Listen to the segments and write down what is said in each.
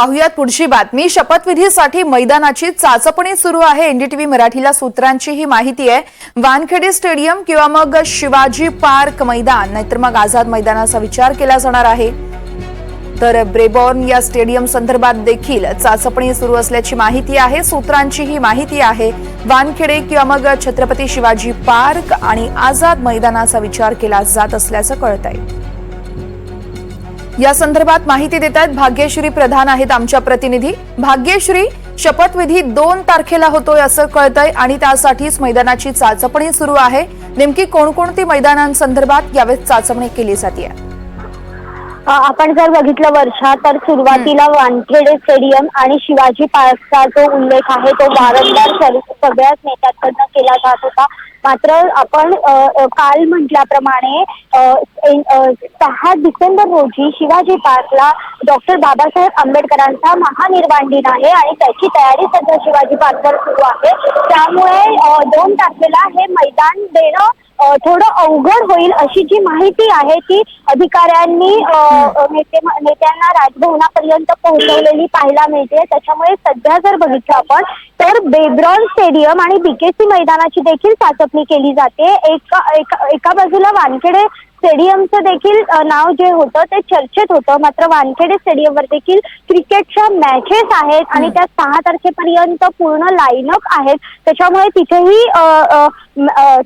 पाहुयात पुढची बातमी. शपथविधीसाठी मैदानाची चाचपणी सुरू आहे. एनडीटीव्ही मराठीला सूत्रांची ही माहिती आहे. वानखेडे स्टेडियम किंवा मग शिवाजी पार्क मैदान नाहीतर मग आझाद मैदानाचा विचार केला जाणार आहे. तर ब्रेबॉर्न या स्टेडियम संदर्भात देखील चाचपणी सुरू असल्याची माहिती आहे. सूत्रांची ही माहिती आहे. वानखेडे किंवा मग छत्रपती शिवाजी पार्क आणि आझाद मैदानाचा विचार केला जात असल्याचं कळत आहे. या संदर्भात माहिती देत आहेत भाग्यश्री प्रधान आहेत आमच्या प्रतिनिधी. भाग्यश्री शपथविधी दोन तारखेला होतोय असं कळतंय आणि त्यासाठीच मैदानाची चाचपणी सुरू आहे. नेमकी कोणकोणती मैदानांसंदर्भात यावेळेस चाचपणी केली जाते? आपण जर बघितलं वर्षा तर सुरुवातीला वानखेडे स्टेडियम आणि शिवाजी पार्कचा जो उल्लेख आहे तो वारंवार सगळ्याच नेत्यांकडनं केला जात होता. मात्र आपण काल म्हटल्याप्रमाणे सहा डिसेंबर रोजी शिवाजी पार्कला डॉक्टर बाबासाहेब आंबेडकरांचा महानिर्वाण दिन आहे आणि त्याची तयारी सध्या शिवाजी पार्कवर सुरू आहे. त्यामुळे दोन तारखेला हे मैदान देणं थोडं अवघड होईल अशी जी माहिती आहे ती अधिकाऱ्यांनी नेते नेत्यांना राजभवनापर्यंत पोहोचवलेली पाहायला मिळते. त्याच्यामुळे सध्या जर बघितलं आपण तर बेब्रॉन स्टेडियम आणि बीकेसी मैदानाची देखील चाचपणी केली जाते. एका एका एका बाजूला वानखेडे स्टेडियमचं देखील नाव जे होतं ते चर्चेत होतं. मात्र वानखेडे स्टेडियमवर देखील क्रिकेटच्या मॅचेस आहेत आणि त्या सहा तारखेपर्यंत पूर्ण लाईनअप आहेत. त्याच्यामुळे तिथेही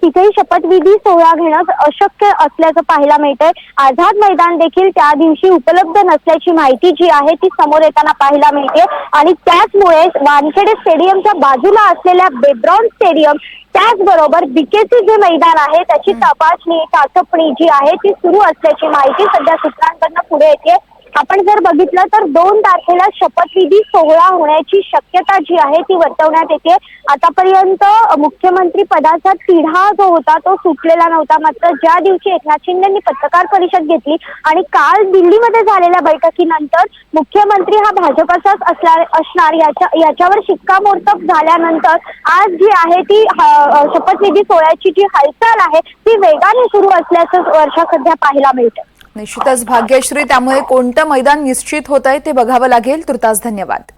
तिथेही शपथविधी सोहळा घेणं अशक्य असल्याचं पाहायला मिळतंय. आझाद मैदान देखील त्या दिवशी उपलब्ध नसल्याची माहिती जी आहे ती समोर येताना पाहायला मिळते. आणि त्याचमुळे वानखेडे स्टेडियमच्या बाजूला असलेल्या बेब्रॉन स्टेडियम त्याचबरोबर बीकेसी जे मैदान आहे त्याची तपासणी चाचपणी जी आहे ती सुरू असल्याची माहिती सध्या सूत्रांकडनं पुढे येते. आपण जर बघितलं तर दोन तारखेला शपथविधी सोहळा होण्याची शक्यता जी आहे ती वर्तवण्यात येते. आतापर्यंत मुख्यमंत्री पदाचा तिढा जो होता तो सुटलेला नव्हता. मात्र ज्या दिवशी एकनाथ शिंदेंनी पत्रकार परिषद घेतली आणि काल दिल्लीमध्ये झालेल्या बैठकीनंतर मुख्यमंत्री हा भाजपाचाच असणार असणार याच्या याच्यावर शिक्कामोर्तब झाल्यानंतर आज जी आहे ती शपथविधी सोहळ्याची जी हालचाल आहे ती वेगाने सुरू असल्याचं वर्षा सध्या पाहायला मिळतं निश्चितच भाग्यश्री त्यामुळे कोणतं मैदान निश्चित होत आहे ते बघावं लागेल. तुर्तास धन्यवाद.